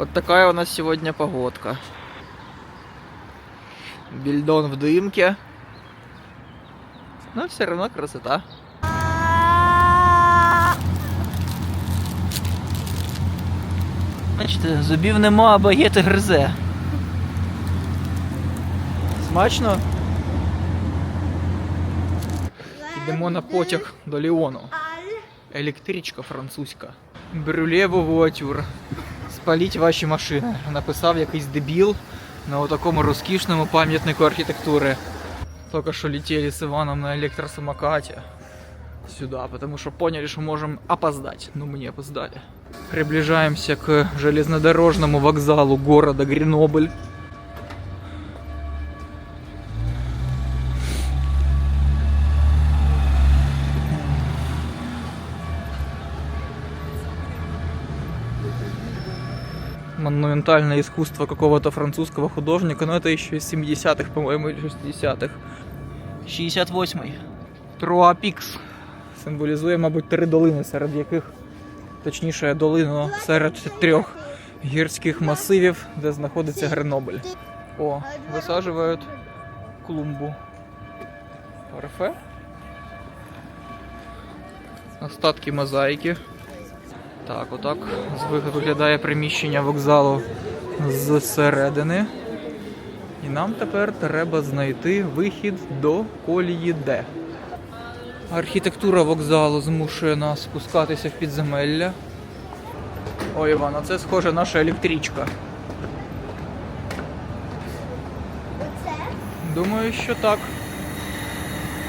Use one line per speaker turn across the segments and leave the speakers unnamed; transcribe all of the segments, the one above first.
Вот такая у нас сегодня погодка. Бельдон в дымке. Но все равно красота. Бачите, зубів нема, а багети гризе. Смачно? Йдемо на потяг до Ліону. Електричка французька. Брюле вуатюр. Спаліть ваші машини. Написав якийсь дебіл на такому розкішному пам'ятнику архітектури. Тільки що летели з Іваном на електросамокаті сюда, потому что поняли, что можем опоздать. Ну, мы не опоздали. Приближаемся к железнодорожному вокзалу города Гренобль. Монументальное искусство какого-то французского художника, но это еще из 70-х, по-моему, или 60-х. 68-й. Труапікс символізує, мабуть, три долини, серед яких, точніше, долину серед трьох гірських масивів, де знаходиться Гренобль. О, висаджують клумбу. Парфе. Остатки мозаїки. Так, отак виглядає приміщення вокзалу зсередини. І нам тепер треба знайти вихід до колії Д. Архітектура вокзалу змушує нас спускатися в підземелля. Ой, Іван, а це схоже наша електричка. Думаю, що так.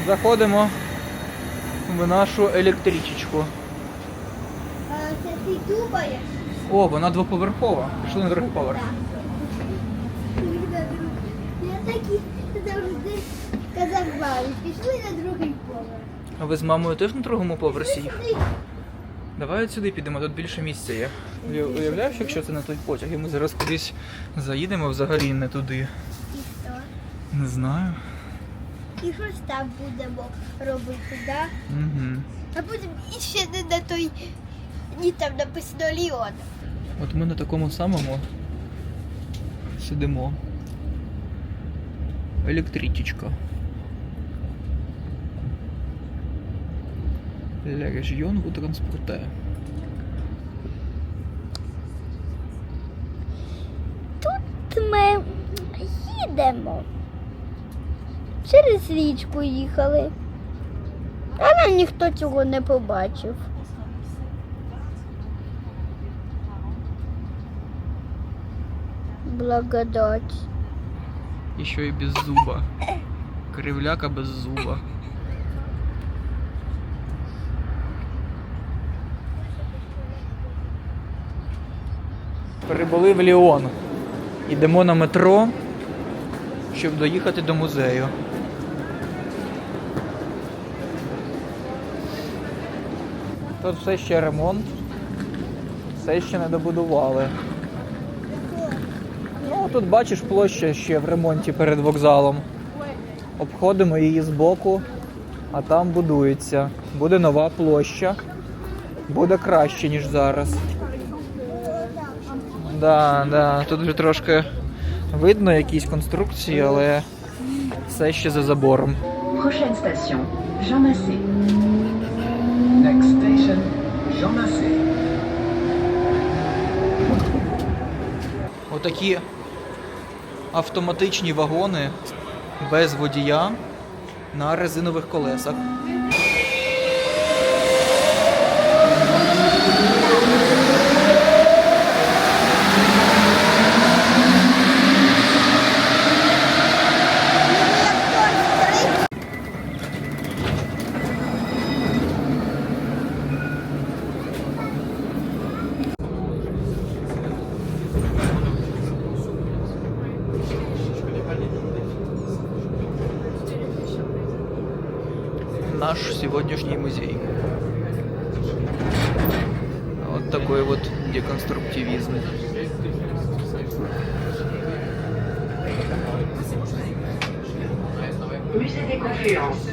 Заходимо в нашу електричечку.
Думаєш?
О, вона двоповерхова. Пішли на другий поверх.
Я такі завжди казав мамі, пішли на другий поверх.
А ви з мамою теж на другому поверсі їх? Давай от сюди підемо, тут більше місця є. Уяв- Уявляєш, якщо це не той потяг, і ми зараз кудись заїдемо взагалі не туди.
І що?
Не знаю.
І щось там будемо робити, так?
Угу.
А потім іще не на той, ні там написано Ліон.
От ми на такому самому сидимо. Електричечка. La région vous transporter.
Тут ми їдемо. Через річку їхали. Але ніхто цього не побачив. Благодать.
Еще и без зуба. Кривляка без зуба. Прибули в Ліон. Йдемо на метро, щоб доїхати до музею. Тут все ще ремонт, все ще не добудували. Тут бачиш площа ще в ремонті перед вокзалом. Обходимо її збоку, а там будується. Буде нова площа. Буде краще, ніж зараз. Да, да, тут вже трошки видно якісь конструкції, але все ще за забором.
Prochaine station, Jean Massé. Next station, Jean Massé.
Отакі автоматичні вагони без водія на резинових колесах. Сегодняшний музей. Вот такой вот деконструктивизм.
Musée des Confluences.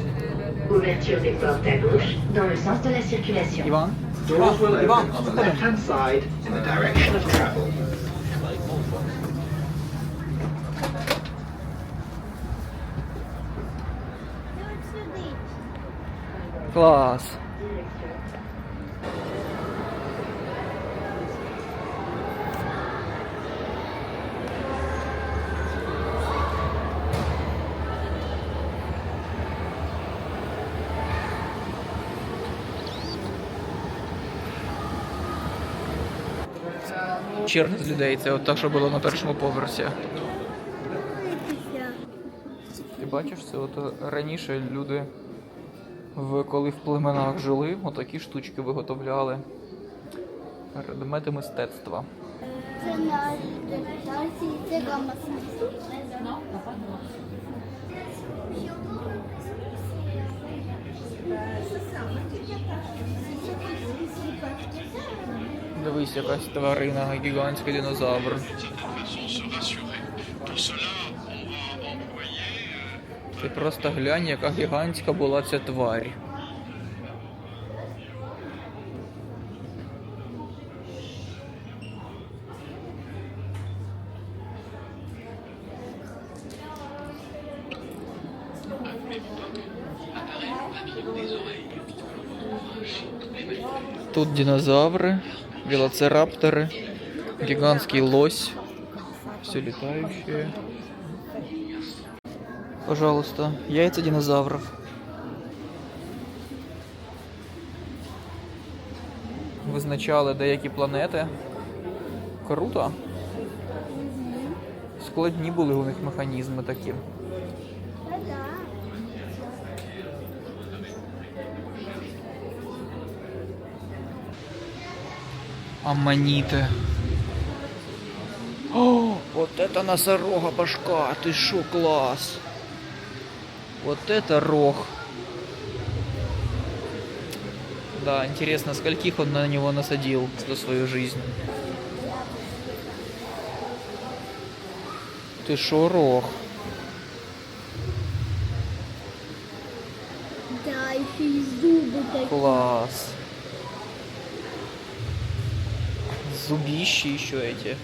Ouverture des portes à gauche dans le sens de la circulation.
Іван?
Doors will
Іван,
open on the
заходимо.
left-hand side in the direction of travel.
Клас. Черга з людей, це от так, що було на першому поверсі. Ти бачиш, це от раніше люди, в, коли в племенах жили, отакі штучки виготовляли. Предмети мистецтва.
Це на Дарсі, це гамма
Дивись, якась тварина, гігантський динозавр. Ти просто глянь, яка гігантська була ця тварь. Тут динозавры, велоцирапторы, гигантский лось, все летающее. Пожалуйста, яйца динозавров. Визначали деякі планети. Круто. Складні були у них механізми такі.
Та-да.
Аммониты. О, вот это носорога башка, ты шо, класс. Вот это рог. Да, интересно, скольких он на него насадил за свою жизнь. Ты шо, рог?
Да, ще й зуби такі.
Класс. Зубищи еще эти.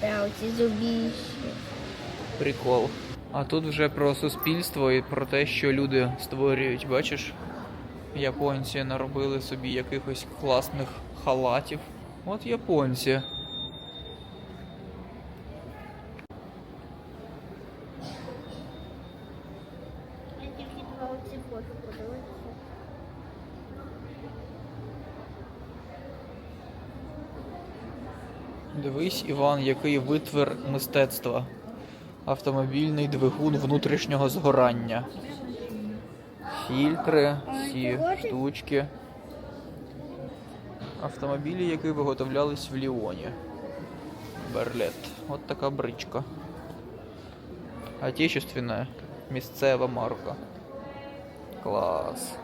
Да, оці зубіші.
Прикол. А тут вже про суспільство і про те, що люди створюють. Бачиш, японці наробили собі якихось класних халатів. От японці. Дивись, Іван, який витвір мистецтва. Автомобільний двигун внутрішнього згорання. Фільтри, всі штучки. Автомобілі, які виготовлялись в Ліоні. Берлет. От така бричка. Отечественна місцева марка. Клас.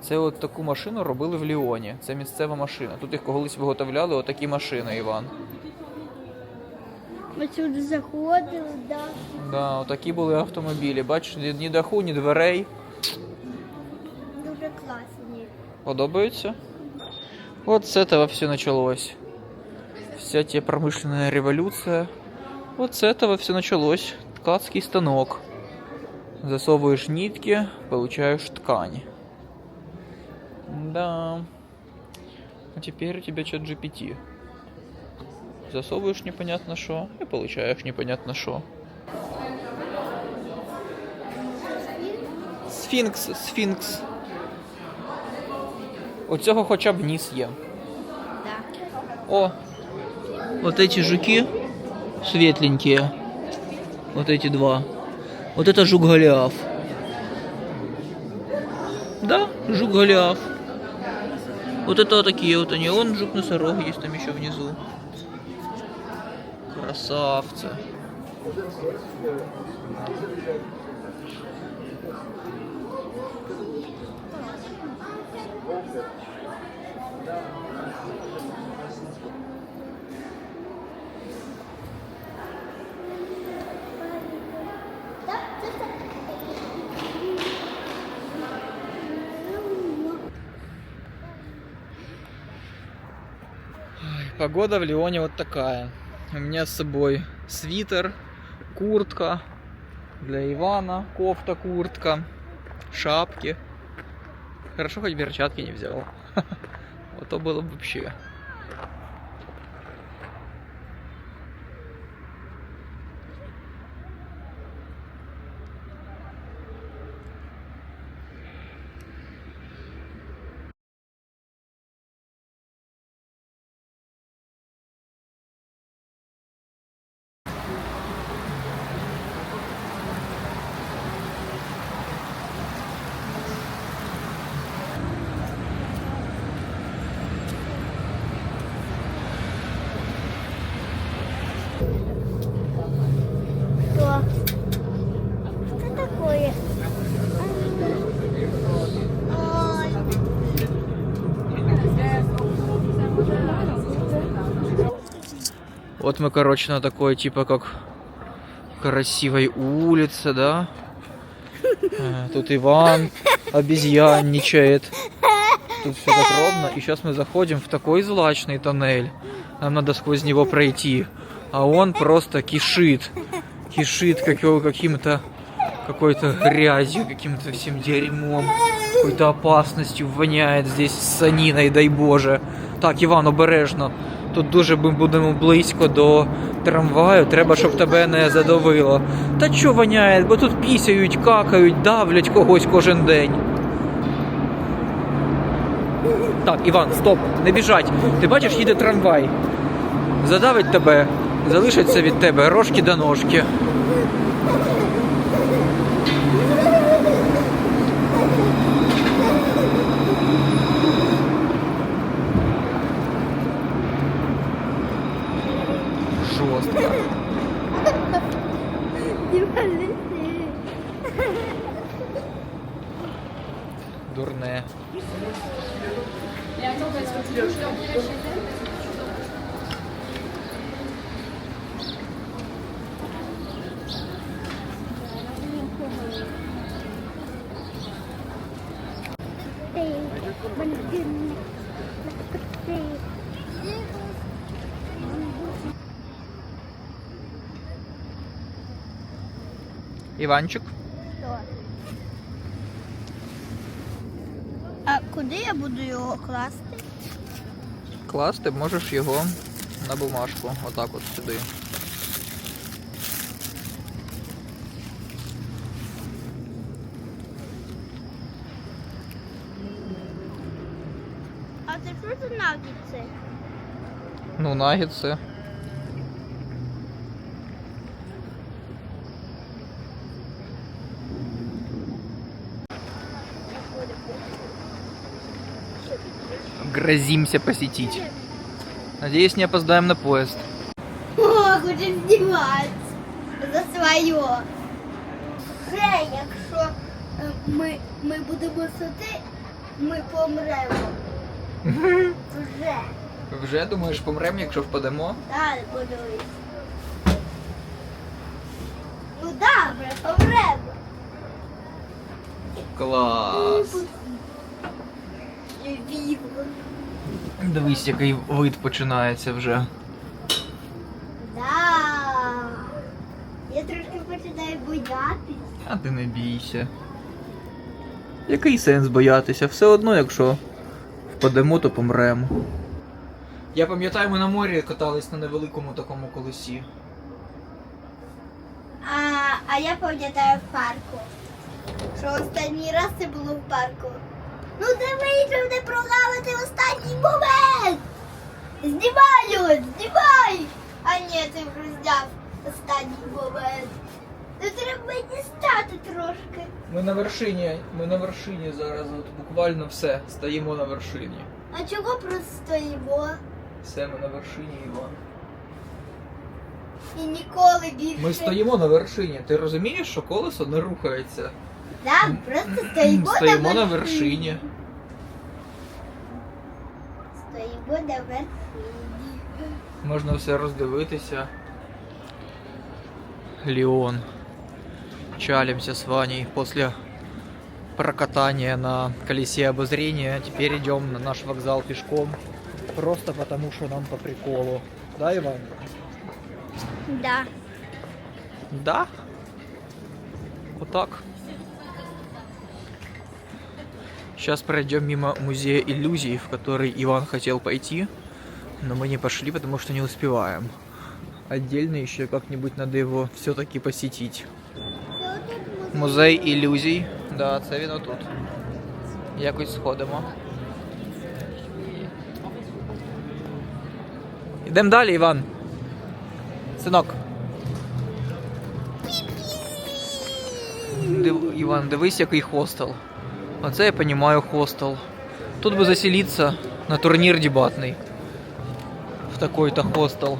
Це от таку машину робили в Ліоні. Це місцева машина. Тут їх колись виготовляли отакі машини, Іван.
Ми сюди заходили, да.
Да, отакі були автомобілі. Бачиш, ні, ні даху, ні дверей.
Дуже класні.
Подобаються? Вот с этого все началось. Вся те промышленная революция. Вот с этого все началось. Ткацкий станок. Засовываешь нитки, получаешь ткань. Да. А теперь у тебя чат GPT. Засовываешь непонятно что и получаешь непонятно что. Сфінкс, сфінкс. У цього хоча б ніс є.
Да.
О, вот эти жуки светленькие. Вот эти два. Вот это жук Голиаф. Да, жук Голиаф. Вот это вот такие вот они. Он жук носорог есть там еще внизу. Красавцы.
Так, це так.
Погода в Лионе вот такая. У меня с собой свитер, куртка для Ивана, кофта, куртка. шапки. Хорошо, хоть перчатки не взял. Вот то было бы вообще. Вот мы, короче, на такой, типа, как красивой улице, да? Э, Тут Иван обезьянничает. Тут все так ровно. И сейчас мы заходим в такой злачный тоннель. Нам надо сквозь него пройти. А он просто кишит. Кишит каким-то какой-то грязью, каким-то всем дерьмом, какой-то опасностью воняет здесь саниной, дай Боже. Так, Іван, обережно. Тут дуже ми будемо близько до трамваю, треба, щоб тебе не задавило. Та чо воняє, бо тут пісяють, какають, давлять когось кожен день. Так, Іван, стоп, не біжать. Ти бачиш, їде трамвай. Задавить тебе, залишаться від тебе рожки до ножки.
просто.
Дурне.
Я только
Іванчик.
А куди я буду його класти?
Класти можеш його на бумажку. Отак от сюди.
А це що за нагідці?
Ну, нагідси. Грозимся посетить. Надеюсь, не опоздаем на поезд.
О, хоче знімати за своє. Вже, якщо е, ми, ми будемо сюди, ми помремо. Вже.
Вже думаєш, помрем, якщо впадемо?
Далі подивись. Ну добре, помремо.
Клас. Дивись, який вид починається вже.
Да. Я трошки починаю боятись.
А ти не бійся. Який сенс боятися? Все одно, якщо впадемо, то помремо. Я пам'ятаю, ми на морі катались на невеликому такому колесі.
А, а я пам'ятаю в парку. Що останній раз це було в парку. Ну не прогавити останній момент. Знімаю, знімай! А ні, ти вже останній момент. Ну треба мені стати трошки.
Ми на вершині, ми на вершині зараз, от буквально все, стоїмо на вершині.
А чого просто стоїмо?
Все, ми на вершині, Іван.
І ніколи більше.
Ми стоїмо на вершині. Ти розумієш, що колесо не рухається?
Так, Да, просто стоїмо,
Стоїмо на
на
вершині.
Стоїмо на вершині.
Можна все роздивитися. Леон. Чалимся с Ваней после прокатания на колесе обозрения. Теперь идем на наш вокзал пешком. Просто потому, что нам по приколу. Да, Иван?
Да.
Да. Вот так. Сейчас пройдем мимо музея иллюзий, в который Иван хотел пойти, но мы не пошли, потому что не успеваем. Отдельно еще как-нибудь надо его все-таки посетить.
Музей.
Ілюзій. Да, це він отут. Якось сходимо. Йдемо далі, Іван. Синок. Див... Іван, дивись, який хостел. Оце я розумію хостел. Тут би заселитися на турнір дебатний. В такий-то хостел.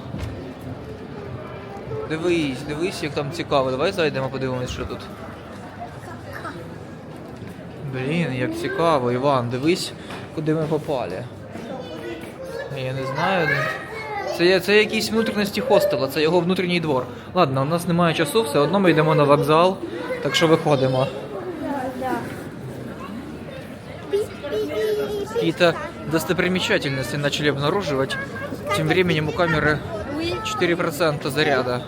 Дивись, дивись, як там цікаво. Давай зайдемо, подивимось, що тут. Блін, як цікаво, Іван, дивись, куди ми попали. Я не знаю. Це, це якісь внутрішності хостела, це його внутрішній двор. Ладно, у нас немає часу, все одно ми йдемо на вокзал, так що виходимо. Какие-то достопримечательности начали обнаруживать. Тем временем у камеры 4% заряда.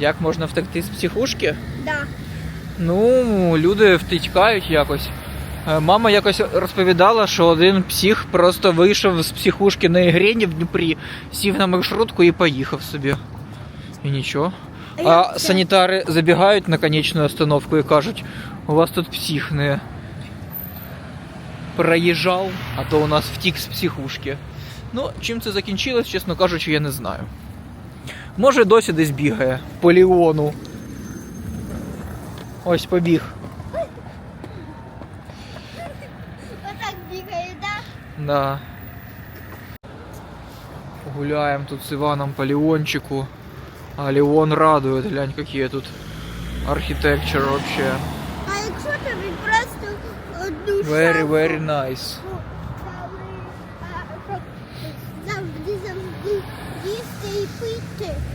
Як можна втекти з психушки?
Да.
Ну, люди втікають якось. Е, Мама якось розповідала, що один псих просто вийшов з психушки на ігрені в Дніпрі, сів на маршрутку і поїхав собі. І нічого.
А як
А
це?
санітари забігають на конечну остановку і кажуть, у вас тут псих не проїжджав, а то у нас втік з психушки. Ну, чим це закінчилось, чесно кажучи, я не знаю. Може, досі десь бігає по Ліону. Ось побіг.
Отак бігає, да?
Да. Гуляем тут с Иваном по Леончику. А Леон радует, глянь, какие тут архитектур вообще.
А якщо тобі просто одну
Very,
шапку?
very nice.